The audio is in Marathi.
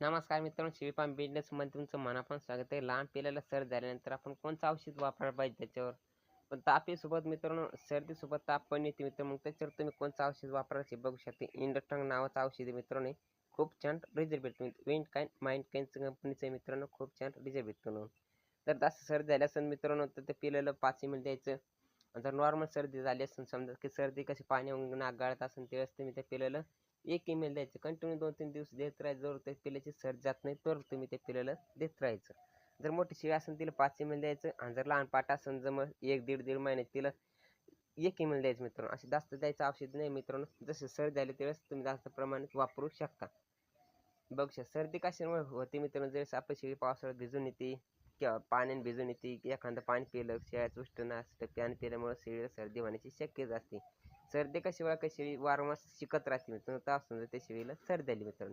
नमस्कार मित्रांनो शिवीपाम बिझनेस मध्ये तुमचं मनापासून स्वागत आहे. लहान पिल्याला सर्दी झाल्यानंतर आपण कोणतं औषध वापरायला पाहिजे त्याच्यावर? पण तापीसोबत मित्रांनो सर्दीसोबत ताप पण येते मित्र मग त्याच्यावर तुम्ही कोणतं औषध वापरायचे बघू शकते. इंडक्टंग नावाचं औषध आहे मित्रांनो खूप छान रिझल्ट भेटतो विंड काइन माइंड काइनचं कंपनीचं आहे मित्रांनो खूप छान रिझल्ट भेटतो म्हणून. तर जास्त सर्दी झाली असेल मित्रांनो तर ते पिल्याला पाच मिनिट द्यायचं. जर नॉर्मल सर्दी झाली असेल समजा की सर्दी कशी पाणी नाक गाळत असेल त्यावेळेस तुम्ही ते पिल्याला एक ईमेल द्यायचं. कंटिन्यू दोन तीन दिवस देत राहायचं. जर त्या पिल्याची सर जात नाही तर तुम्ही ते पिल्याला देत राहायचं. जर मोठी शिळी असेल तिला पाच ईमेल द्यायचं. आणि जर लहान पाट असेल जर मग एक दीड दीड महिन्यात तिला एक ईमेल द्यायचं मित्रांनो. असे जास्त द्यायचं औषध नाही मित्रांनो. जसे सर झाले त्यावेळेस तुम्ही जास्त प्रमाणात वापरू शकता. बघशा सर्दी कशामुळे होते मित्रांनो? जर आपली शेळी पावसाळ्यात भिजून येते किंवा पाण्याने भिजून येते की एखादं पाणी पिलं शेळ्याचं उष्ट असतं पाणी पिल्यामुळे शेळीला सर्दी होण्याची शक्यता असते. सर्दी कशी वेळा कशी वारंवार शिकत राहते मित्रांनो. तर समजा त्या शेळीला सर्दी आली मित्रांनो.